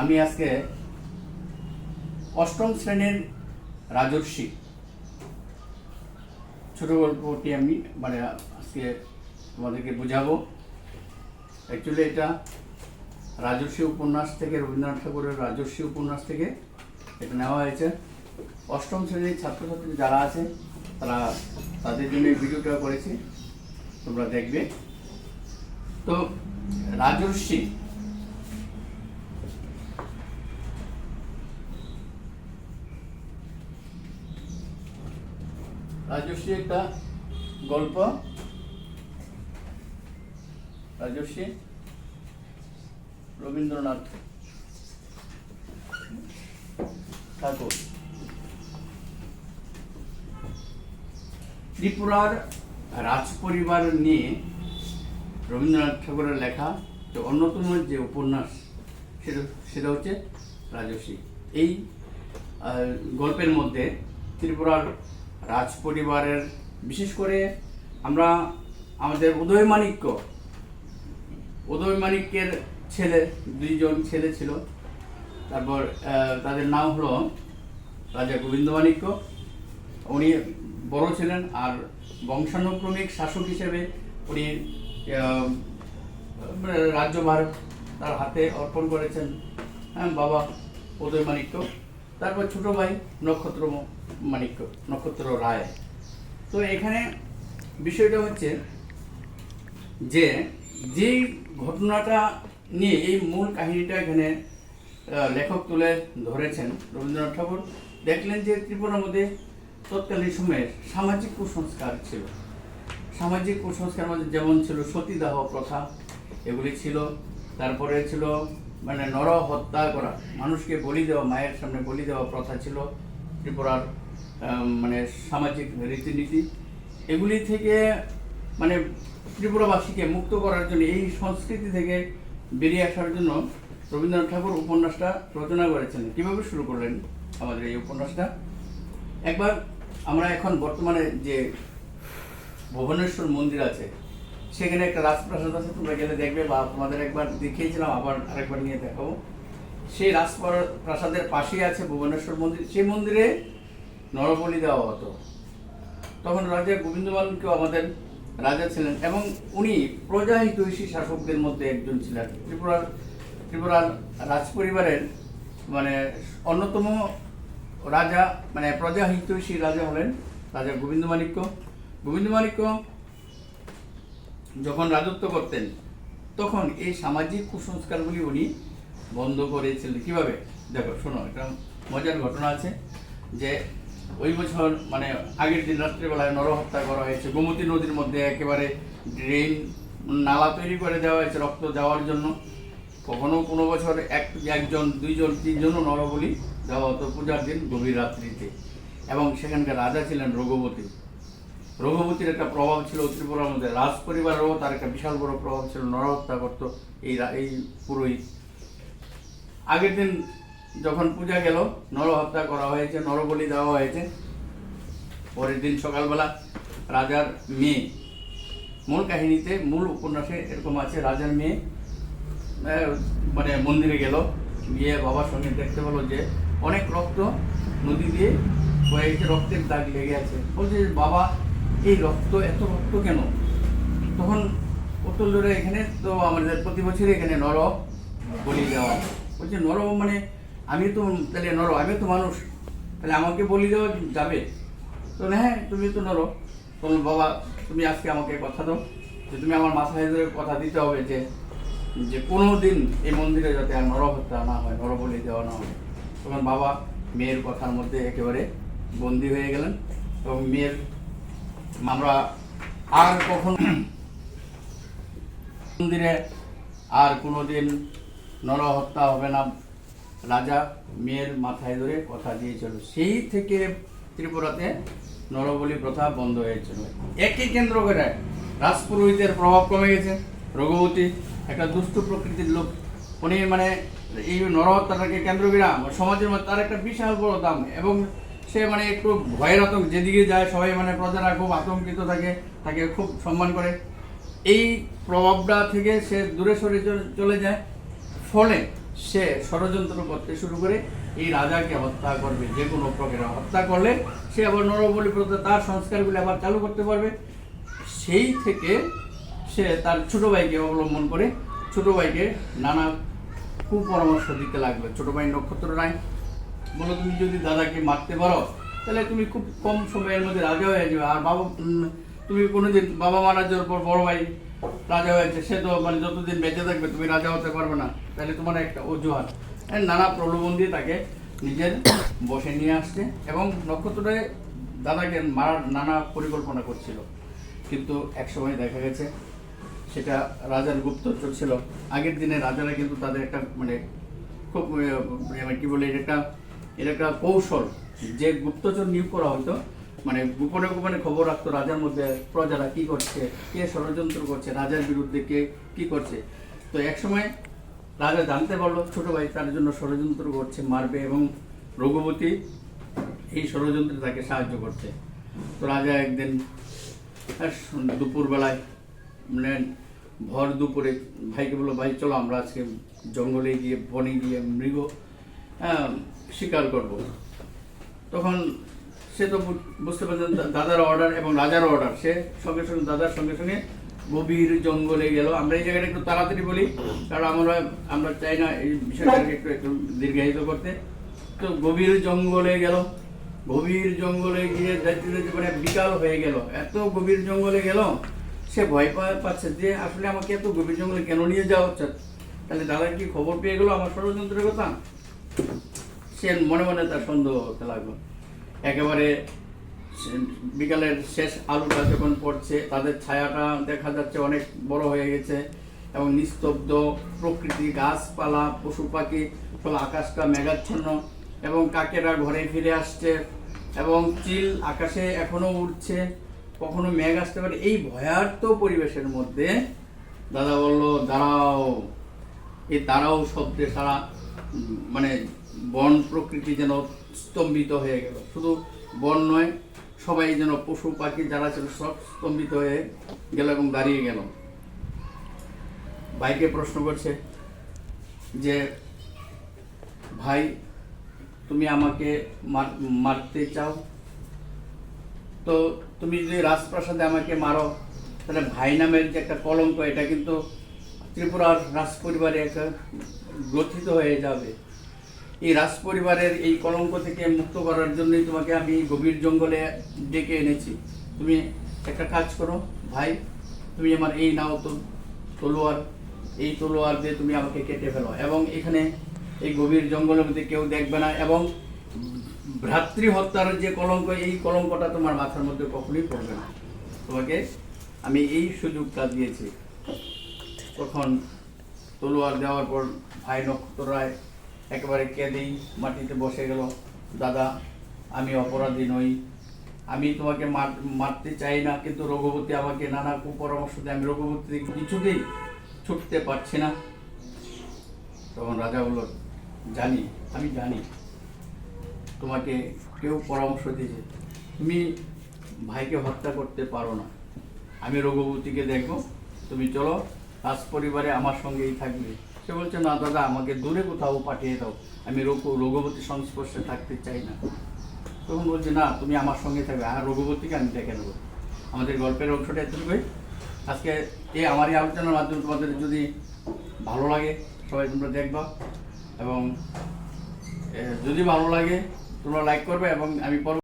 আমি আজকে অষ্টম শ্রেণির রাজর্ষি। ছোট গল্পটি আমি মানে আজকে তোমাদেরকে বোঝাবো। অ্যাকচুয়ালি এটা রাজর্ষি উপন্যাস থেকে, রবীন্দ্রনাথ ঠাকুরের রাজর্ষি উপন্যাস থেকে এটা নেওয়া হয়েছে। অষ্টম শ্রেণির ছাত্রছাত্রী যারা আছে, তারা তাদের জন্য এই ভিডিওটা করেছি, তোমরা দেখবে। তো রাজর্ষি রাজর্ষি একটা গল্প। রাজর্ষি রবীন্দ্রনাথ ঠাকুর। ত্রিপুরার রাজ পরিবার নিয়ে রবীন্দ্রনাথ ঠাকুরের লেখা যে অন্যতম যে উপন্যাস, সেটা সেটা হচ্ছে রাজর্ষি। এই গল্পের মধ্যে ত্রিপুরার রাজ পরিবারের বিশেষ করে আমরা আমাদের উদয় মাণিক্য। উদয় মাণিক্যের ছেলে, দুইজন ছেলে ছিল। তারপর তাদের নাম হলো রাজা গোবিন্দ মাণিক্য। উনি বড় ছিলেন আর বংশানুক্রমিক শাসক হিসেবে উনি রাজ্যভার তার হাতে অর্পণ করেছেন হ্যাঁ বাবা উদয় মাণিক্য। তারপর ছোট ভাই নক্ষত্র ম- মাণিক্য নক্ষত্র রায়। তো এখানে বিষয়টা হচ্ছে যে, যেই ঘটনাটা নিয়ে, এই মূল কাহিনীটা এখানে লেখক তুলে ধরেছেন রবীন্দ্রনাথ ঠাকুর, দেখলেন যে ত্রিপুরার মধ্যে তৎকালীন সময়ে সামাজিক কুসংস্কার ছিল। সামাজিক কুসংস্কার মধ্যে যেমন ছিল সতীদাহ প্রথা, এগুলি ছিল। তারপরে ছিল মানে নর হত্যা করা। মানুষকে বলি দেওয়া, মায়ের সামনে বলি দেওয়া প্রথা ছিল ত্রিপুরার মানে সামাজিক রীতিনীতি। এগুলি থেকে মানে ত্রিপুরাবাসীকে মুক্ত করার জন্য, এই সংস্কৃতি থেকে বেরিয়ে আসার জন্য রবীন্দ্রনাথ ঠাকুর উপন্যাসটা রচনা করেছেন। কীভাবে শুরু করলেন আমাদের এই উপন্যাসটা? একবার আমরা এখন বর্তমানে যে ভুবনেশ্বর মন্দির আছে সেখানে একটা রাজপ্রাসাদ আছে, তোমরা গেলে দেখবে বা তোমাদের একবার দেখিয়েছিলাম, আবার আরেকবার নিয়ে দেখাবো। সেই রাজপ্রাসাদের পাশেই আছে ভুবনেশ্বর মন্দির। সেই মন্দিরে নরবলি দেওয়া হতো। তখন রাজা গোবিন্দ বালনকেও আমাদের রাজা ছিলেন এবং উনি প্রজাহিতৈষী শাসকদের মধ্যে একজন ছিলেন। ত্রিপুরার ত্রিপুরার রাজ পরিবারের মানে অন্যতম রাজা মানে প্রজাহিতৈষী রাজা হলেন রাজা গোবিন্দ মাণিক্য। গোবিন্দ মাণিক্য যখন রাজত্ব করতেন, তখন এই সামাজিক কুসংস্কারগুলি উনি বন্ধ করেছিলেন। কীভাবে? দেখো, শোনো, একটা মজার ঘটনা আছে যে ওই বছর মানে আগের দিন রাত্রিবেলায় নরহত্যা করা হয়েছে। গোমতী নদীর মধ্যে একেবারে ড্রেন, নালা তৈরি করে দেওয়া হয়েছে রক্ত যাওয়ার জন্য। কখনো কোনো বছর এক, একজন, দুইজন, তিনজনও নরবলি দেওয়া হতো পূজার দিন গভীর রাত্রিতে। এবং সেখানকার রাজা ছিলেন রঘুপতি। রঘুপতির একটা প্রভাব ছিল ত্রিপুরার মধ্যে। রাজ পরিবারেরও তার একটা বিশাল বড় প্রভাব ছিল। নরহত্যা করতো এই এই পুরোহিত। আগের দিন যখন পূজা গেল, নরহত্যা করা হয়েছে, নরবলি দেওয়া হয়েছে। পরের দিন সকালবেলা রাজার মেয়ে, মূল কাহিনীতে মূল উপন্যাসে এরকম আছে, রাজার মেয়ে মানে মন্দিরে গেল, গিয়ে বাবার সঙ্গে দেখতে পেল যে অনেক রক্ত নদী দিয়ে গেছে রক্তের দাগ লেগে আছে। বলছে বাবা এই রক্ত, এত রক্ত কেন? তখন ধরে এখানে, তো আমাদের প্রতি বছরই এখানে নর বলি দেওয়া বলছে, নর মানে আমি তো, তাহলে নর, আমি তো মানুষ। তাহলে আমাকে বলি দেওয়া যাবে? তো হ্যাঁ তুমি তো নর। তখন বাবা, তুমি আজকে আমাকে কথা দাও, যে তুমি আমার মাথায় ধরে কথা দিতে হবে যে যে কোনো দিন এই মন্দিরে যাতে আর নরহত্যা না হয় নরবলি দেওয়া না হয়। তখন বাবা মেয়ের কথার মধ্যে একেবারে বন্দি হয়ে গেলেন এবং মেয়ের আমরা আর কখন মন্দিরে আর কোনোদিন নরহত্যা হবে না। রাজা মেয়ের মাথায় ধরে কথা দিয়েছিল। সেই থেকে ত্রিপুরাতে নরবলি প্রথা বন্ধ হয়েছিল। একই কেন্দ্র করে রাজপুরোহিতের প্রভাব কমে গেছে। রঘুবতী একটা দুষ্ট প্রকৃতির লোক, উনি মানে এই নরহত্যাটাকে কেন্দ্র করে সমাজের মধ্যে তার একটা বিশাল বড় দাম এবং সে মানে একটু ভয়ের আতঙ্ক, যেদিকে যায় সবাই মানে প্রজারা খুব আতঙ্কিত থাকে, তাকে খুব সম্মান করে। এই প্রভাবটা থেকে সে দূরে সরে চলে- যায়। ফলে সে ষড়যন্ত্র করতে শুরু করে এই রাজাকে হত্যা করবে, যে কোনো প্রকারে হত্যা করলে সে আবার নরবলি প্রথা, তার সংস্কারগুলি আবার চালু করতে পারবে। সেই থেকে সে তার ছোটো ভাইকে অবলম্বন করে, ছোটো ভাইকে নানা কুপরামর্শ দিতে লাগল। ছোটো ভাই নক্ষত্র রায় বলো তুমি যদি দাদাকে মারতে পারো, তাহলে তুমি খুব কম সময়ের মধ্যে রাজা হয়ে যাবে। আর বাবা তুমি কোনোদিন বাবা মারা যাওয়ার পর বড় ভাই রাজা হয়েছে সে তো মানে যতদিন বেঁচে থাকবে, তুমি রাজা হতে পারবে না। তাহলে তোমার একটা অজুহাত। নানা প্রলোভন দিয়ে তাকে নিজের বসে নিয়ে আসছে এবং নক্ষত্ররায় দাদাকে মারার নানা পরিকল্পনা করছিল। কিন্তু একসময় দেখা গেছে, সেটা রাজার গুপ্তচর ছিল। আগের দিনে রাজারা কিন্তু তাদের একটা মানে খুব মানে কি বলে একটা এটা একটা কৌশল যে গুপ্তচর নিয়োগ করা হতো মানে গোপনে গোপনে খবর রাখতো রাজার মধ্যে, প্রজারা কি করছে, কে ষড়যন্ত্র করছে, রাজার বিরুদ্ধে কে কি করছে। তো একসময় রাজা জানতে পারল, ছোট ভাই তার জন্য ষড়যন্ত্র করছে, মারবে এবং রঘুপতি এই ষড়যন্ত্রে তাকে সাহায্য করছে। তো রাজা একদিন দুপুরবেলায় মানে ভর দুপুরে ভাইকে বলল, ভাই চলো আমরা আজকে জঙ্গলে গিয়ে বনে গিয়ে মৃগ হ্যাঁ, শিকার করব। তখন সে তো বুঝতে পারছেন দাদার অর্ডার এবং রাজার অর্ডার সে সঙ্গে সঙ্গে দাদার সঙ্গে সঙ্গে গভীর জঙ্গলে গেল। আমরা এই জায়গাটা একটু তাড়াতাড়ি বলি কারণ আমরা আমরা চাই না এই বিষয়টাকে একটু একটু দীর্ঘায়িত করতে। তো গভীর জঙ্গলে গেল। গভীর জঙ্গলে গিয়ে যাইতে যাইতে মানে বিকাল হয়ে গেল। এত গভীর জঙ্গলে গেল সে ভয় পাচ্ছে যে আসলে আমাকে এত গভীর জঙ্গলে কেন নিয়ে যাওয়া হচ্ছে? তাহলে দাদা কি খবর পেয়ে গেলো আমার ষড়যন্ত্রের কথা? সে মনে মনে তার সন্দেহ হতে লাগল। একেবারে বিকালের শেষ আলোটা যখন পড়ছে, তাদের ছায়াটা দেখা যাচ্ছে অনেক বড় হয়ে গেছে এবং নিস্তব্ধ প্রকৃতি, গাছপালা, পশু পাখি, সব আকাশটা মেঘাচ্ছন্ন এবং কাকেরা ঘরে ফিরে আসছে এবং চিল আকাশে এখনও উড়ছে, কখনো মেঘ আসতে পারে। এই ভয়ার্থ পরিবেশের মধ্যে দাদা বলল, দাঁড়াও। এই তারাও শব্দে সারা মানে বন প্রকৃতি যেন স্তম্ভিত হয়ে গেল। শুধু বন নয়, সবাই যেন পশু পাখি যারা ছিল সব স্তম্ভিত হয়ে গেল এবং দাঁড়িয়ে গেল। ভাইকে প্রশ্ন করছে যে, ভাই, তুমি আমাকে মার- মারতে চাও? তো তুমি যদি রাজপ্রাসাদে আমাকে মারো, তাহলে ভাই নামের যে একটা কলঙ্ক, এটা কিন্তু ত্রিপুরার রাজ পরিবারে একটা গ্রথিত হয়ে যাবে। এই রাজ পরিবারের এই কলঙ্ক থেকে মুক্ত করার জন্যই তোমাকে আমি গভীর জঙ্গলে ডেকে এনেছি। তুমি একটা কাজ করো, ভাই, তুমি আমার এই নাও তো তলোয়ার, এই তলোয়ার দিয়ে তুমি আমাকে কেটে ফেলো এবং এখানে এই গভীর জঙ্গলের মধ্যে কেউ দেখবে না এবং ভ্রাতৃ হত্যার যে কলঙ্ক, এই কলঙ্কটা তোমার মাথার মধ্যে কখনোই পড়বে না। তোমাকে আমি এই সুযোগটা দিয়েছি। তখন তলোয়ার দেওয়ার পর ভাই নক্ষত্র রায় একেবারে কেঁদেই মাটিতে বসে গেল, দাদা, আমি অপরাধী নই। আমি তোমাকে মার- মারতে চাই না, কিন্তু রঘুপতি আমাকে নানা কুপরামর্শ দেয়। আমি রঘুপতি কিছুতেই ছুটতে পারছি না। তখন রাজা বলল, জানি, আমি জানি। তোমাকে কেউ পরামর্শ দিয়েছে। তুমি ভাইকে হত্যা করতে পারো না। আমি রঘুপতিকে দেখব। তুমি চলো রাজ পরিবারে আমার সঙ্গেই থাকবে। সে বলছে, না দাদা, আমাকে দূরে কোথাও পাঠিয়ে দাও। আমি রঘু রঘুপতির সংস্পর্শে থাকতে চাই না। তখন বলছে, না, তুমি আমার সঙ্গে থাকবে। আর রঘুপতিকে আমি দেখে নেব। আমাদের গল্পের অংশটা এতটুকুই। আজকে এই আমার এই আলোচনার মাধ্যমে তোমাদের যদি ভালো লাগে, সবাই তোমরা দেখবা। এবং যদি ভালো লাগে, তোমরা লাইক করবে এবং আমি